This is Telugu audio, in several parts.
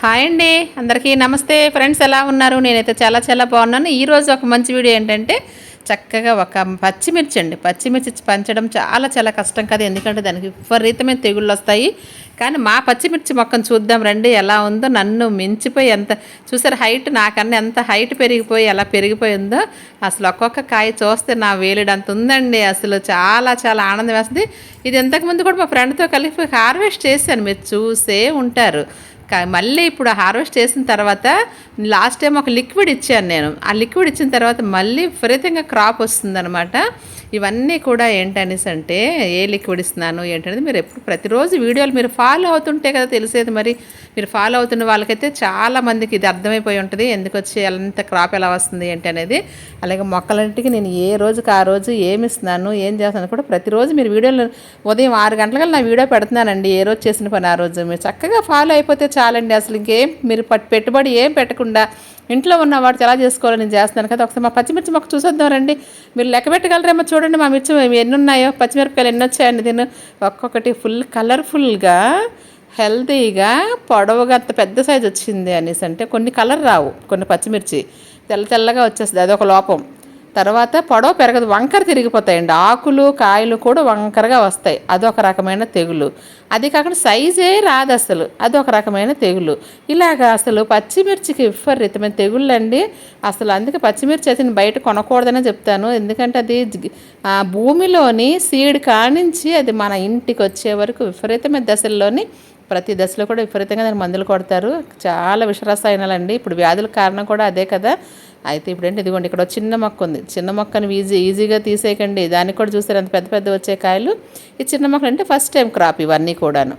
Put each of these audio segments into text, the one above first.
హాయ్ అండి. అందరికీ నమస్తే. ఫ్రెండ్స్ ఎలా ఉన్నారు? నేనైతే చాలా చాలా బాగున్నాను. ఈరోజు ఒక మంచి వీడియో ఏంటంటే చక్కగా ఒక పచ్చిమిర్చి అండి. పచ్చిమిర్చి పంచడం చాలా చాలా కష్టం కదా. ఎందుకంటే దానికి విపరీతమైన తెగుళ్ళు వస్తాయి. కానీ మా పచ్చిమిర్చి మొక్కను చూద్దాం రండి. ఎలా ఉందో నన్ను మించిపోయి ఎంత చూసారు హైట్? నాకన్నా ఎంత హైట్ పెరిగిపోయి ఎలా పెరిగిపోయిందో అసలు ఒక్కొక్క కాయ చూస్తే నా వేలుడు అంత ఉందండి. అసలు చాలా చాలా ఆనందం వేస్తుంది. ఇది ఇంతకుముందు కూడా మా ఫ్రెండ్తో కలిపి హార్వెస్ట్ చేశాను. మీరు చూసే ఉంటారు. మళ్ళీ ఇప్పుడు హార్వెస్ట్ చేసిన తర్వాత లాస్ట్ టైం ఒక లిక్విడ్ ఇచ్చాను నేను. ఆ లిక్విడ్ ఇచ్చిన తర్వాత మళ్ళీ విపరీతంగా క్రాప్ వస్తుందన్నమాట. ఇవన్నీ కూడా ఏంటనేసి అంటే ఏ లిక్విడ్ ఇస్తున్నాను ఏంటనేది మీరు ఎప్పుడు ప్రతిరోజు వీడియోలు మీరు ఫాలో అవుతుంటే కదా తెలిసేది మరి. మీరు ఫాలో అవుతున్న వాళ్ళకైతే చాలా మందికి ఇది అర్థమైపోయి ఉంటుంది. ఎందుకు వచ్చి ఎంత క్రాప్ ఎలా వస్తుంది ఏంటి అనేది అలాగే మొక్కలంటికి నేను ఏ రోజుకి ఆ రోజు ఏమి ఇస్తున్నాను ఏం చేస్తాను కూడా ప్రతిరోజు మీరు వీడియోలు ఉదయం ఆరు గంటలకల్లా నా వీడియో పెడుతున్నానండి. ఏ రోజు చేసిన పని ఆ రోజు. మీరు చక్కగా ఫాలో అయిపోతే చాలండి అసలు ఇంకేం మీరు పెట్టుబడి ఏం పెట్టకుండా ఇంట్లో ఉన్న వాటి ఎలా చేసుకోవాలో నేను చేస్తున్నాను కదా. ఒకసారి మా పచ్చిమిర్చి మొక్క చూసేద్దాం రండి. మీరు లెక్క పెట్టగలరేమో చూడండి మా మిర్చి ఎన్ని ఉన్నాయో పచ్చిమిరపకాయలు ఎన్ని వచ్చాయండి దీన్ని. ఒక్కొక్కటి ఫుల్ కలర్ఫుల్గా హెల్తీగా పొడవుగా అంత పెద్ద సైజు వచ్చింది అనేసి అంటే కొన్ని కలర్ రావు కొన్ని పచ్చిమిర్చి. తెల్ల తెల్లగా వచ్చేస్తుంది అదొక లోపం. తర్వాత పొడవ పెరగదు వంకర తిరిగిపోతాయండి. ఆకులు కాయలు కూడా వంకరగా వస్తాయి. అదొక రకమైన తెగులు. అది కాకుండా సైజే రాదు అసలు. అదొక రకమైన తెగులు. ఇలాగా అసలు పచ్చిమిర్చికి విపరీతమైన తెగుళ్ళు అండి అసలు అందుకే పచ్చిమిర్చి అయితే బయట కొనకూడదనే చెప్తాను. ఎందుకంటే అది భూమిలోని సీడ్ కానించి అది మన ఇంటికి వచ్చే వరకు విపరీతమైన దశల్లోని ప్రతి దశలో కూడా విపరీతంగా దానికి మందులు కొడతారు. చాలా విషరసాయనాలండి. ఇప్పుడు వ్యాధుల కారణం కూడా అదే కదా. అయితే ఇప్పుడు ఏంటి ఇదిగోండి ఇక్కడ చిన్న మొక్క ఉంది చిన్న మొక్కను ఈజీ ఈజీగా తీసేయకండి. దానికి కూడా చూస్తారు అంత పెద్ద పెద్ద వచ్చే కాయలు. ఈ చిన్న మొక్కలు అంటే ఫస్ట్ టైం క్రాప్ ఇవన్నీ కూడాను.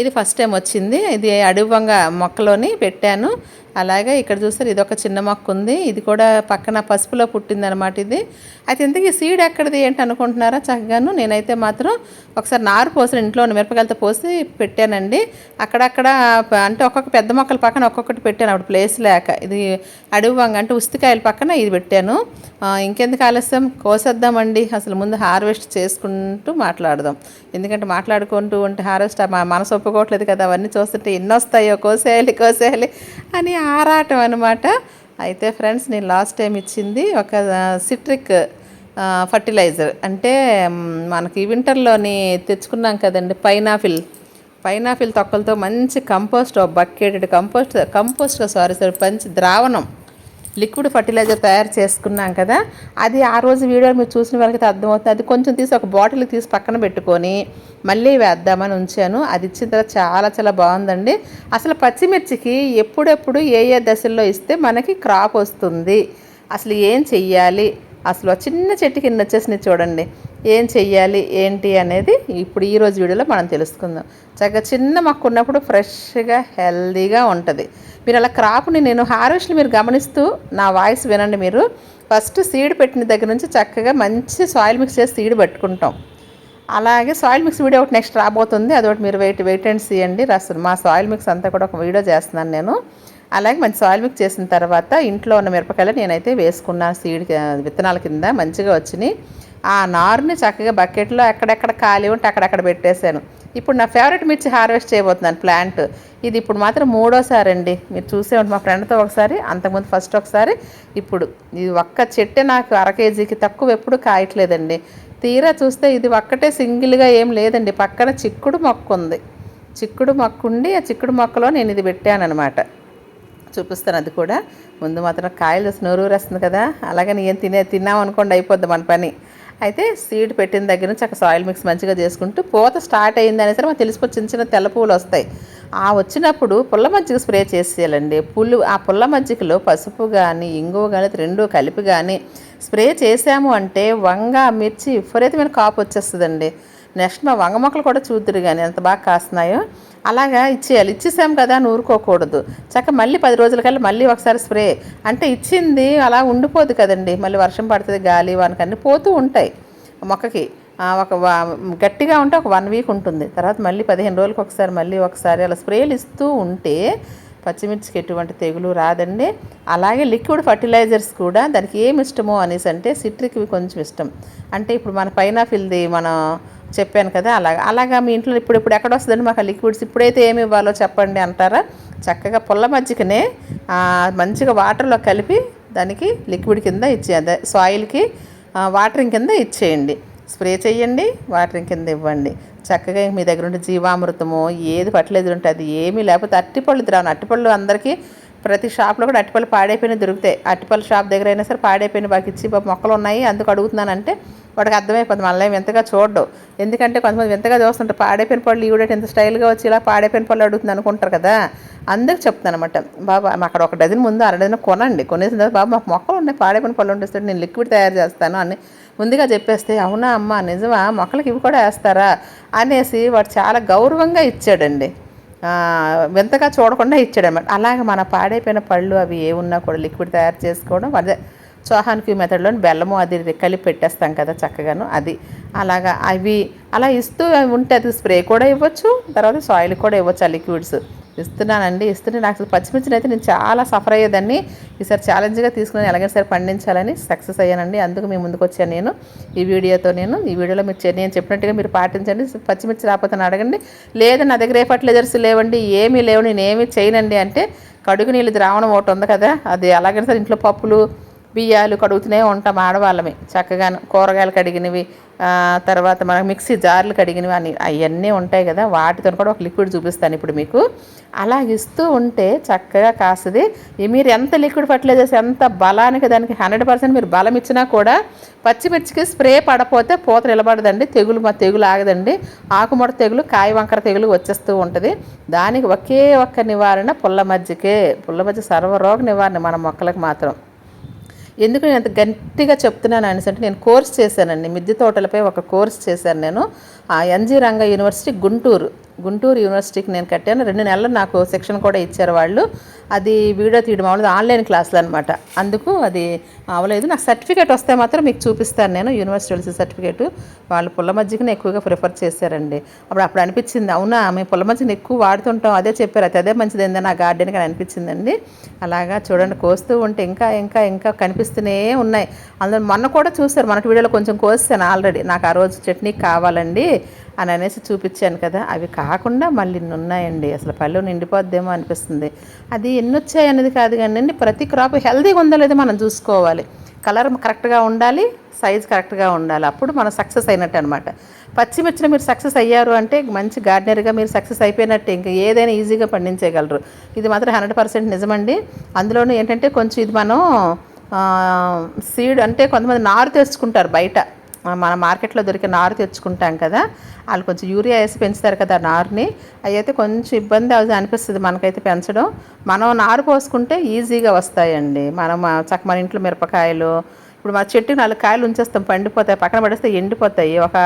ఇది ఫస్ట్ టైం వచ్చింది. ఇది అడువంగ మొక్కలోని పెట్టాను. అలాగే ఇక్కడ చూస్తారు ఇది ఒక చిన్న మొక్క ఉంది ఇది కూడా పక్కన పసుపులో పుట్టిందనమాట ఇది. అయితే ఇంతకీ సీడ్ ఎక్కడిది ఏంటి అనుకుంటున్నారా చక్కగాను? నేనైతే మాత్రం ఒకసారి నారు పోసిన ఇంట్లో ఉన్న మిరపకాయలతో పోసి పెట్టానండి. అక్కడక్కడ అంటే ఒక్కొక్క పెద్ద మొక్కల పక్కన ఒక్కొక్కటి పెట్టాను. అప్పుడు ప్లేస్ లేక. ఇది అడువంగ అంటే ఉస్తికాయల పక్కన ఇది పెట్టాను. ఇంకెందుకు ఆలస్యం? కోసేద్దామండి. అసలు ముందు హార్వెస్ట్ చేసుకుంటూ మాట్లాడదాం. ఎందుకంటే మాట్లాడుకుంటూ ఉంటే హార్వెస్ట్ మనసు ఒప్పుకోవట్లేదు కదా. అవన్నీ చూస్తుంటే ఎన్ని వస్తాయో కోసేయాలి కోసేయాలి అని ఆరాటం అనమాట అయితే ఫ్రెండ్స్ నేను లాస్ట్ టైం ఇచ్చింది ఒక సిట్రిక్ ఫర్టిలైజర్. అంటే మనకి వింటర్లోని తెచ్చుకున్నాం కదండి పైనాపిల్ పైనాపిల్ తొక్కలతో మంచి కంపోస్ట్ బక్కెటెడ్ కంపోస్ట్ కంపోస్ట్ సారీ సారీ మంచి ద్రావణం. లిక్విడ్ ఫర్టిలైజర్ తయారు చేసుకున్నాం కదా అది ఆ రోజు వీడియో మీరు చూసిన వాళ్ళకి అర్థమవుతుంది. అది కొంచెం తీసి ఒక బాటిల్ తీసి పక్కన పెట్టుకొని మళ్ళీ వేద్దామని ఉంచాను. అది ఇచ్చిన తర్వాత చాలా చాలా బాగుందండి. అసలు పచ్చిమిర్చికి ఎప్పుడెప్పుడు ఏ ఏ దశల్లో ఇస్తే మనకి క్రాప్ వస్తుంది. అసలు ఏం చెయ్యాలి? అసలు చిన్న చెట్టు కింద వచ్చేసినాయి చూడండి. ఏం చెయ్యాలి? ఏంటి అనేది ఇప్పుడు ఈ రోజు వీడియోలో మనం తెలుసుకుందాం. చక్కగా చిన్న మొక్క ఉన్నప్పుడు ఫ్రెష్గా హెల్దీగా ఉంటుంది. మీరు అలా క్రాప్ని నేను హార్వెస్ట్లు మీరు గమనిస్తూ నా వాయిస్ వినండి మీరు. ఫస్ట్ సీడ్ పెట్టిన దగ్గర నుంచి చక్కగా మంచి సాయిల్ మిక్స్ చేసి సీడ్ పెట్టుకుంటాం. అలాగే సాయిల్ మిక్స్ వీడియో ఒకటి నెక్స్ట్ రాబోతుంది. అదొకటి మీరు వెయిట్ వెయిట్ అండ్ సీ అండి. మా సాయిల్ మిక్స్ అంతా కూడా ఒక వీడియో చేస్తున్నాను నేను. అలాగే మంచి సాయిల్ మిక్స్ చేసిన తర్వాత ఇంట్లో ఉన్న మిరపకాయలు నేనైతే వేసుకున్నాను సీడ్ విత్తనాల కింద మంచిగా వచ్చినాయి. ఆ నారుని చక్కగా బకెట్లో ఎక్కడెక్కడ ఖాళీ ఉంటే అక్కడక్కడ పెట్టేశాను. ఇప్పుడు నా ఫేవరెట్ మిర్చి హార్వెస్ట్ చేయబోతున్నాను ప్లాంట్. ఇది ఇప్పుడు మాత్రం మూడోసారి అండి మీరు చూసే ఉంటే మా ఫ్రెండ్తో ఒకసారి అంతకుముందు ఫస్ట్ ఒకసారి. ఇప్పుడు ఇది ఒక్క చెట్టే నాకు అర కేజీకి తక్కువ ఎప్పుడు కాయట్లేదండి. తీరా చూస్తే ఇది ఒక్కటే సింగిల్గా ఏం లేదండి. పక్కన చిక్కుడు మొక్క ఉంది. చిక్కుడు మొక్క ఉండి ఆ చిక్కుడు మొక్కలో నేను ఇది పెట్టాను అనమాట చూపిస్తాను అది కూడా. ముందు మాత్రం కాయలు నోరూరేస్తుంది కదా. అలాగే నేను తినే తిన్నాం అనుకోండి అయిపోద్ది మన పని. అయితే సీడ్ పెట్టిన దగ్గర నుంచి అక్కడ సాయిల్ మిక్స్ మంచిగా చేసుకుంటూ పూత స్టార్ట్ అయింది అనేసరి మనకు తెలిసిపోయి చిన్న చిన్న తెల్ల పువ్వులు వస్తాయి. ఆ వచ్చినప్పుడు పుల్ల మజ్జిగ స్ప్రే చేసేయాలండి. పుల్లు ఆ పుల్ల మజ్జిగలో పసుపు కానీ ఇంగువ కానీ రెండు కలిపి కానీ స్ప్రే చేసాము అంటే వంగ మిర్చి విపరీతమైన కాపు వచ్చేస్తుందండి. నెక్స్ట్ మా వంగ మొక్కలు కూడా చూద్దరు కానీ ఎంత బాగా కాస్తున్నాయో. అలాగా ఇచ్చేయాలి. ఇచ్చేసాం కదా అని ఊరుకోకూడదు చక్క మళ్ళీ పది రోజులకల్లా మళ్ళీ ఒకసారి స్ప్రే. అంటే ఇచ్చింది అలా ఉండిపోదు కదండి. మళ్ళీ వర్షం పడుతుంది గాలి వానకన్నీ పోతూ ఉంటాయి మొక్కకి. ఒక వా- గట్టిగా ఉంటే ఒక వన్ వీక్ ఉంటుంది. తర్వాత మళ్ళీ పదిహేను రోజులకు ఒకసారి మళ్ళీ ఒకసారి అలా స్ప్రేలు ఇస్తూ ఉంటే పచ్చిమిర్చికి ఎటువంటి తెగులు రాదండి. అలాగే లిక్విడ్ ఫర్టిలైజర్స్ కూడా దానికి ఏమి ఇష్టమో అనేసి అంటే సిట్రిక్వి కొంచెం ఇష్టం. అంటే ఇప్పుడు మన పైనాపిల్ది మనం చెప్పాను కదా అలాగా. అలాగా మీ ఇంట్లో ఇప్పుడు ఇప్పుడు ఎక్కడ వస్తుందండి మాకు లిక్విడ్స్? ఇప్పుడైతే ఏమి ఇవ్వాలో చెప్పండి అంటారా? చక్కగా పుల్ల మజ్జిగనే మంచిగా వాటర్లో కలిపి దానికి లిక్విడ్ కింద ఇచ్చేయండి సాయిల్కి వాటరింగ్ కింద ఇచ్చేయండి. స్ప్రే చేయండి వాటరింగ్ కింద ఇవ్వండి. చక్కగా మీ దగ్గర ఉంటే జీవామృతము ఏది పట్టలేదు ఉంటే అది ఏమీ లేకపోతే అట్టిపళ్ళు ద్రావణం అట్టిపళ్ళు అందరికీ ప్రతి షాప్లో కూడా అట్టిపళ్ళు పాడైపోయిన దొరుకుతాయి. అట్టిపళ్ళు షాప్ దగ్గర అయినా సరే పాడైపోయిన బాగా ఇచ్చి బాబు మొక్కలు ఉన్నాయి అందుకు అడుగుతున్నానంటే వాడికి అర్థమైపోతుంది మళ్ళీ వింతగా చూడడు. ఎందుకంటే కొంతమంది వింతగా చూస్తుంటారు పాడైపోయిన పళ్ళు ఈవిడేటి ఎంత స్టైల్గా వచ్చి ఇలా పాడైపోయిన పళ్ళు అడుగుతుంది అనుకుంటారు కదా. అందుకు చెప్తాను అనమాట బాబా మా అక్కడ ఒక డజన్ ముందు అర డజన్ కొనండి కొనేసిన తర్వాత బాబా మాకు మొక్కలు ఉన్నాయి పాడైపోయిన పళ్ళు ఉంటే నేను లిక్విడ్ తయారు చేస్తాను అని ముందుగా చెప్పేస్తే అవునా అమ్మ నిజమా? మొక్కలకి ఇవి కూడా వేస్తారా? అనేసి వాడు చాలా గౌరవంగా ఇచ్చాడండి. వింతగా చూడకుండా ఇచ్చాడనమాట అలాగే మన పాడైపోయిన పళ్ళు అవి ఏమున్నా కూడా లిక్విడ్ తయారు చేసుకోవడం అదే చోహాన్ క్యూ మెథడ్లో బెల్లము అది కలిపి పెట్టేస్తాం కదా చక్కగాను అది. అలాగా అవి అలా ఇస్తూ ఉంటే అది స్ప్రే కూడా ఇవ్వచ్చు తర్వాత సాయిల్ కూడా ఇవ్వచ్చు ఆ లిక్విడ్స్. ఇస్తున్నానండి ఇస్తుంటే నాకు అసలు పచ్చిమిర్చిని అయితే నేను చాలా సఫర్ అయ్యేదాన్ని. ఈసారి ఛాలెంజ్గా తీసుకుని ఎలాగైనా సరే పండించాలని సక్సెస్ అయ్యానండి. అందుకు మీ ముందుకు వచ్చాను నేను ఈ వీడియోతో నేను. ఈ వీడియోలో మీరు నేను చెప్పినట్టుగా మీరు పాటించండి. పచ్చిమిర్చి రాకపోతే అడగండి. లేదా నా దగ్గర ఏ ఫర్టిలైజర్స్ లేవండి ఏమీ లేవు నేను ఏమీ చేయనండి అంటే కడుగు నీళ్ళు ద్రావణం ఒకటి ఉంది కదా అది ఎలాగైనా సరే ఇంట్లో పప్పులు బియ్యాలు కడుగుతూనే ఉంటాం ఆడవాళ్ళమే. చక్కగాను కూరగాయలు కడిగినవి తర్వాత మనకు మిక్సీ జార్లు కడిగినవి అని అవన్నీ ఉంటాయి కదా వాటితో కూడా ఒక లిక్విడ్ చూపిస్తాను ఇప్పుడు మీకు. అలా ఇస్తూ ఉంటే చక్కగా కాస్తుంది. మీరు ఎంత లిక్విడ్ ఫర్టిలైజర్స్ ఎంత బలానికి దానికి హండ్రెడ్ పర్సెంట్ మీరు బలం ఇచ్చినా కూడా పచ్చిమిర్చికి స్ప్రే పడపోతే పూత నిలబడదండి తెగులు మా తెగులు ఆగదండి. ఆకుముడ తెగులు కాయ వంకర తెగులు వచ్చేస్తూ ఉంటుంది. దానికి ఒకే ఒక్క నివారణ పుల్ల మజ్జికే. పుల్ల మజ్జిగ సర్వరోగ నివారణ మన మొక్కలకు మాత్రం. ఎందుకు నేను అంత గట్టిగా చెప్తున్నాను అనేసి అంటే నేను కోర్స్ చేశానండి. మిద్దె తోటలపై ఒక కోర్స్ చేశాను నేను. ఆ ఎన్జి రంగ యూనివర్సిటీ గుంటూరు. గుంటూరు యూనివర్సిటీకి నేను కట్టాను. రెండు నెలలు నాకు సెక్షన్ కూడా ఇచ్చారు వాళ్ళు. అది వీడియో తీయడం అవ్వలేదు ఆన్లైన్ క్లాసులు అనమాట అందుకు అది అవ్వలేదు నాకు సర్టిఫికేట్ వస్తే మాత్రం మీకు చూపిస్తాను నేను. యూనివర్సిటీ వెళ్ళి సర్టిఫికేట్. వాళ్ళు పుల్ల మజ్జిగనే ఎక్కువగా ప్రిఫర్ చేశారండి. అప్పుడు అప్పుడు అనిపించింది అవునా మేము పుల్ల మజ్జిగని ఎక్కువ వాడుతుంటాం. అదే చెప్పారు అది అదే మంచిది ఏందని నా గార్డెన్కి అని అనిపించిందండి. అలాగా చూడండి కోస్తూ ఉంటే ఇంకా ఇంకా ఇంకా కనిపిస్తూనే ఉన్నాయి. అందులో మొన్న కూడా చూశారు మనకి వీడియోలో కొంచెం కోస్తాను ఆల్రెడీ. నాకు ఆ రోజు చట్నీ కావాలండి అని అనేసి చూపించాను కదా అవి కాకుండా మళ్ళీ ఇన్ని ఉన్నాయండి అసలు పళ్ళు నిండిపోద్దేమో అనిపిస్తుంది. అది ఎన్ని వచ్చాయి అనేది కాదు కానీ ప్రతి క్రాప్ హెల్తీగా ఉందో లేదో మనం చూసుకోవాలి. కలర్ కరెక్ట్గా ఉండాలి సైజ్ కరెక్ట్గా ఉండాలి. అప్పుడు మనం సక్సెస్ అయినట్టు అనమాట పచ్చిమిర్చిని మీరు సక్సెస్ అయ్యారు అంటే మంచి గార్డెనర్గా మీరు సక్సెస్ అయిపోయినట్టే. ఇంకా ఏదైనా ఈజీగా పండించేయగలరు. ఇది మాత్రం హండ్రెడ్ పర్సెంట్ నిజమండి. అందులోనూ ఏంటంటే కొంచెం ఇది మనం సీడ్ అంటే కొంతమంది నారు తెచ్చుకుంటారు బయట. మన మార్కెట్లో దొరికే నారు తెచ్చుకుంటాం కదా వాళ్ళు కొంచెం యూరియా వేసి పెంచుతారు కదా ఆ నారుని. అవి అయితే కొంచెం ఇబ్బంది అది అనిపిస్తుంది మనకైతే పెంచడం. మనం నారు పోసుకుంటే ఈజీగా వస్తాయండి. మనం చక్క మన ఇంట్లో మిరపకాయలు ఇప్పుడు మా చెట్టుకి నాలుగు కాయలు ఉంచేస్తాం పండిపోతాయి పక్కన పడేస్తే ఎండిపోతాయి. ఒక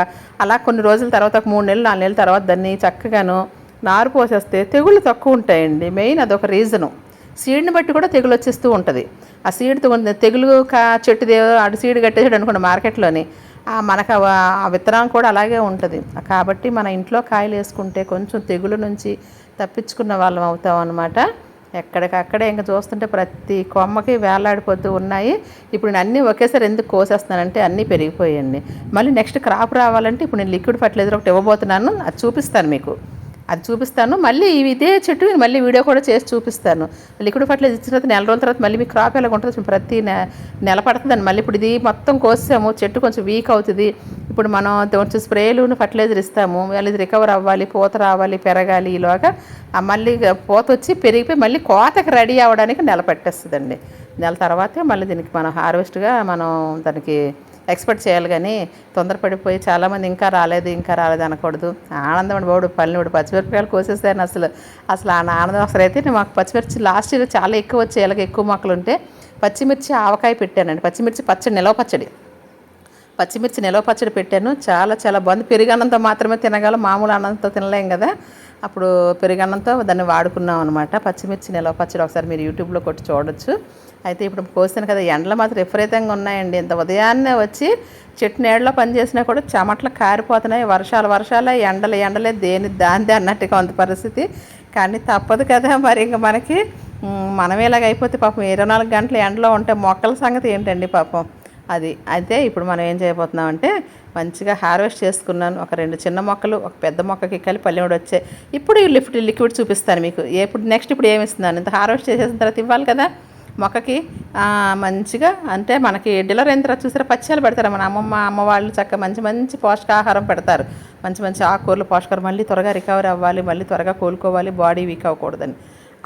అలా కొన్ని రోజుల తర్వాత ఒక మూడు నెలలు నాలుగు నెలల తర్వాత దాన్ని చక్కగాను నారు పోసేస్తే తెగుళ్ళు తక్కువ ఉంటాయండి. మెయిన్ అదొక రీజను. సీడ్ని బట్టి కూడా తెగులు వచ్చేస్తూ ఉంటుంది. ఆ సీడ్తో తెగులు కా చెట్టుది అటు సీడ్ కట్టేసాడు అనుకోండి మార్కెట్లోని మనకు ఆ విత్తనం కూడా అలాగే ఉంటుంది. కాబట్టి మన ఇంట్లో కాయలు వేసుకుంటే కొంచెం తెగులు నుంచి తప్పించుకున్న వాళ్ళం అవుతాం అనమాట ఎక్కడికక్కడే ఇంకా చూస్తుంటే ప్రతి కొమ్మకి వేలాడిపోతూ ఉన్నాయి. ఇప్పుడు నేను అన్నీ ఒకేసారి ఎందుకు కోసేస్తానంటే అన్నీ పెరిగిపోయాయండి. మళ్ళీ నెక్స్ట్ క్రాప్ రావాలంటే ఇప్పుడు నేను లిక్విడ్ ఫర్టిలైజర్ ఒకటి ఇవ్వబోతున్నాను. అది చూపిస్తాను మీకు. అది చూపిస్తాను. మళ్ళీ ఇదే చెట్టు నేను మళ్ళీ వీడియో కూడా చేసి చూపిస్తాను. లిక్విడ్ ఫర్టిలైజర్ ఇచ్చిన తర్వాత నెల రోజుల తర్వాత మళ్ళీ మీ క్రాప్ ఎలా ఉంటుంది ప్రతి నెల పడుతుందండి. మళ్ళీ ఇప్పుడు ఇది మొత్తం కోసాము. చెట్టు కొంచెం వీక్ అవుతుంది. ఇప్పుడు మనం కొంచెం స్ప్రేలు ఫర్టిలైజర్ ఇస్తాము. మళ్ళీ ఇది రికవర్ అవ్వాలి పూత రావాలి పెరగాలి ఈలోగా. మళ్ళీ పూత వచ్చి పెరిగిపోయి మళ్ళీ కోతకి రెడీ అవ్వడానికి నెల పట్టేస్తుందండి. నెల తర్వాతే మళ్ళీ దీనికి మనం హార్వెస్ట్గా మనం దానికి ఎక్స్పెక్ట్ చేయాలి కానీ తొందరపడిపోయి చాలామంది ఇంకా రాలేదు ఇంకా రాలేదు అనకూడదు. ఆనందం అండి బాబు వాడు పచ్చిమిరపకాయలు కోసేసాను అసలు. అసలు ఆ ఆనందం అసలు అయితే మాకు పచ్చిమిర్చి లాస్ట్ ఇయర్ చాలా ఎక్కువ వచ్చాయి ఇలాగ ఎక్కువ మొక్కలు ఉంటే పచ్చిమిర్చి ఆవకాయ పెట్టానండి. పచ్చిమిర్చి పచ్చడి నిలవ పచ్చడి. పచ్చిమిర్చి నిలవ పచ్చడి పెట్టాను. చాలా చాలా బాగుంది. పెరుగన్నంతో మాత్రమే తినగలం. మామూలు అన్నంతో తినలేం కదా. అప్పుడు పెరుగన్నంతో దాన్ని వాడుకున్నాం అనమాట పచ్చిమిర్చి నిలవ పచ్చడి ఒకసారి మీరు యూట్యూబ్లో కొట్టి చూడొచ్చు. అయితే ఇప్పుడు కోసాను కదా ఎండలు మాత్రం విపరీతంగా ఉన్నాయండి. ఇంత ఉదయాన్నే వచ్చి చెట్టు నీడలో పనిచేసినా కూడా చెమట్లు కారిపోతున్నాయి. వర్షాలు వర్షాలే ఎండలు ఎండలే దేని దాంది అన్నట్టుగా ఉంది పరిస్థితి. కానీ తప్పదు కదా మరి ఇంక మనకి. మనం ఇలాగ అయిపోతే పాపం ఇరవై నాలుగు గంటలు ఎండలో ఉంటే మొక్కల సంగతి ఏంటండి పాపం? అది అయితే ఇప్పుడు మనం ఏం చేయబోతున్నాం అంటే మంచిగా హార్వెస్ట్ చేసుకున్నాను. ఒక రెండు చిన్న మొక్కలు ఒక పెద్ద మొక్కకి కలిపి పల్లెముడు వచ్చాయి ఇప్పుడు ఈ లిఫ్ట్ లిక్విడ్ చూపిస్తాను మీకు. ఎప్పుడు నెక్స్ట్ ఇప్పుడు ఏమి ఇస్తున్నాను? ఇంత హార్వెస్ట్ చేసేసిన తర్వాత ఇవ్వాలి కదా? మొక్కకి మంచిగా అంటే మనకి డిల్లర్ అయిన తర్వాత చూసారా? పచ్చాలు పెడతారు మన అమ్మమ్మ అమ్మ వాళ్ళు చక్కగా మంచి మంచి పోషకాహారం పెడతారు. మంచి మంచి ఆకుకూరలు పోషకాహారం మళ్ళీ త్వరగా రికవర్ అవ్వాలి మళ్ళీ త్వరగా కోలుకోవాలి బాడీ వీక్ అవ్వకూడదని.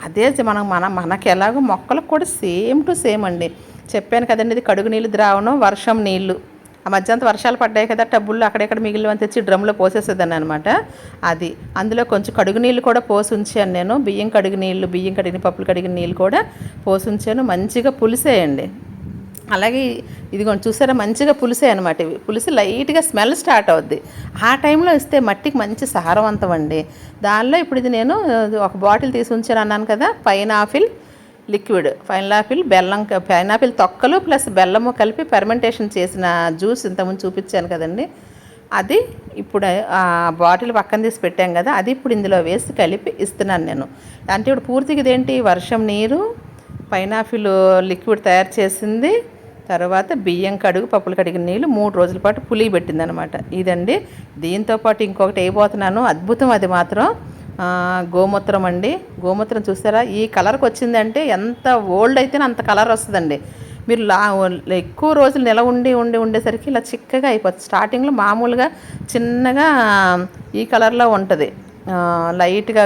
అదే మనం మన మనకి ఎలాగో మొక్కలకు కూడా సేమ్ టు సేమ్ అండి. చెప్పాను కదండి ఇది కడుగు నీళ్ళు ద్రావణం వర్షం నీళ్ళు. ఆ మధ్యంత వర్షాలు పడ్డాయి కదా టబ్బుల్లో అక్కడెక్కడ మిగిలిన తెచ్చి డ్రమ్లో పోసేసేదాన్ని అనమాట అది అందులో కొంచెం కడుగు నీళ్ళు కూడా పోసి ఉంచాను నేను. బియ్యం కడిగి నీళ్ళు బియ్యం కడిగిన పప్పులు కడిగిన నీళ్ళు కూడా పోసి ఉంచాను. మంచిగా పులిసేయండి. అలాగే ఇదిగోండి చూసారా మంచిగా పులిసే అనమాట ఇవి. పులిసి లైట్గా స్మెల్ స్టార్ట్ అవుద్ది. ఆ టైంలో ఇస్తే మట్టికి మంచి సారవంతం అండి. దానిలో ఇప్పుడు ఇది నేను ఒక బాటిల్ తీసి ఉంచాను అన్నాను కదా పైనాపిల్. లిక్విడ్ పైనాపిల్ బెల్లం పైనాపిల్ తొక్కలు ప్లస్ బెల్లము కలిపి ఫెర్మెంటేషన్ చేసిన జ్యూస్ ఇంతకుముందు చూపించాను కదండి. అది ఇప్పుడు ఆ బాటిల్ పక్కన తీసి పెట్టాం కదా అది ఇప్పుడు ఇందులో వేసి కలిపి ఇస్తున్నాను నేను. అంటే ఇప్పుడు పూర్తిగా ఇదేంటి? వర్షం నీరు పైనాపిల్ లిక్విడ్ తయారు చేసింది. తర్వాత బియ్యం కడుగు పప్పులు కడిగిన నీళ్ళు మూడు రోజుల పాటు పులి పెట్టిందనమాట. ఇదండి. దీంతో పాటు ఇంకొకటి వేయబోతున్నాను అద్భుతం అది మాత్రం. గోమూత్రం అండి. గోమూత్రం చూసారా? ఈ కలర్కి వచ్చిందంటే ఎంత ఓల్డ్ అయితేనే అంత కలర్ వస్తుందండి. మీరు లా ఎక్కువ రోజులు నిల ఉండి ఉండి ఉండేసరికి ఇలా చిక్కగా అయిపోతుంది. స్టార్టింగ్లో మామూలుగా చిన్నగా ఈ కలర్లో ఉంటుంది. లైట్గా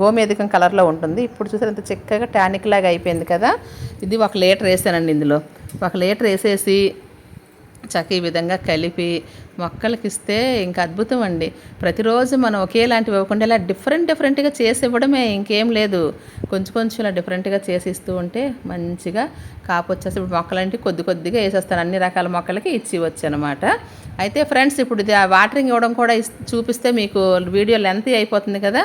గోమేధికం కలర్లో ఉంటుంది. ఇప్పుడు చూసారు ఇంత చిక్కగా టానిక్ లాగా అయిపోయింది కదా. ఇది ఒక లీటర్ వేసానండి ఇందులో. ఒక లీటర్ వేసేసి చక్క ఈ విధంగా కలిపి మొక్కలకి ఇస్తే ఇంకా అద్భుతం అండి. ప్రతిరోజు మనం ఒకేలాంటివి ఇవ్వకుండా ఇలా డిఫరెంట్ డిఫరెంట్గా చేసి ఇవ్వడమే ఇంకేం లేదు. కొంచెం కొంచెం ఇలా డిఫరెంట్గా చేసి ఇస్తూ ఉంటే మంచిగా కాపు వచ్చేసి ఇప్పుడు మొక్కలంటే కొద్ది కొద్దిగా వేసేస్తాను. అన్ని రకాల మొక్కలకి ఇచ్చి ఇవ్వచ్చు అనమాట అయితే ఫ్రెండ్స్ ఇప్పుడు ఇది ఆ వాటరింగ్ ఇవ్వడం కూడా చూపిస్తే మీకు వీడియో లెంత్ అయిపోతుంది కదా?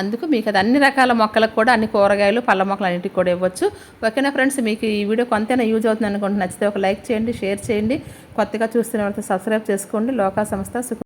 అందుకు మీకు అది అన్ని రకాల మొక్కలకు కూడా అన్ని కూరగాయలు పళ్ళ మొక్కలు అన్నిటికి కూడా ఇవ్వచ్చు. ఓకేనా ఫ్రెండ్స్? మీకు ఈ వీడియో కొంతైనా యూజ్ అవుతుంది అనుకుంటున్నా నచ్చితే ఒక లైక్ చేయండి షేర్ చేయండి. కొత్తగా చూస్తున్న వాళ్ళతో సబ్స్క్రైబ్ చేసుకోండి. లోకా సంస్థ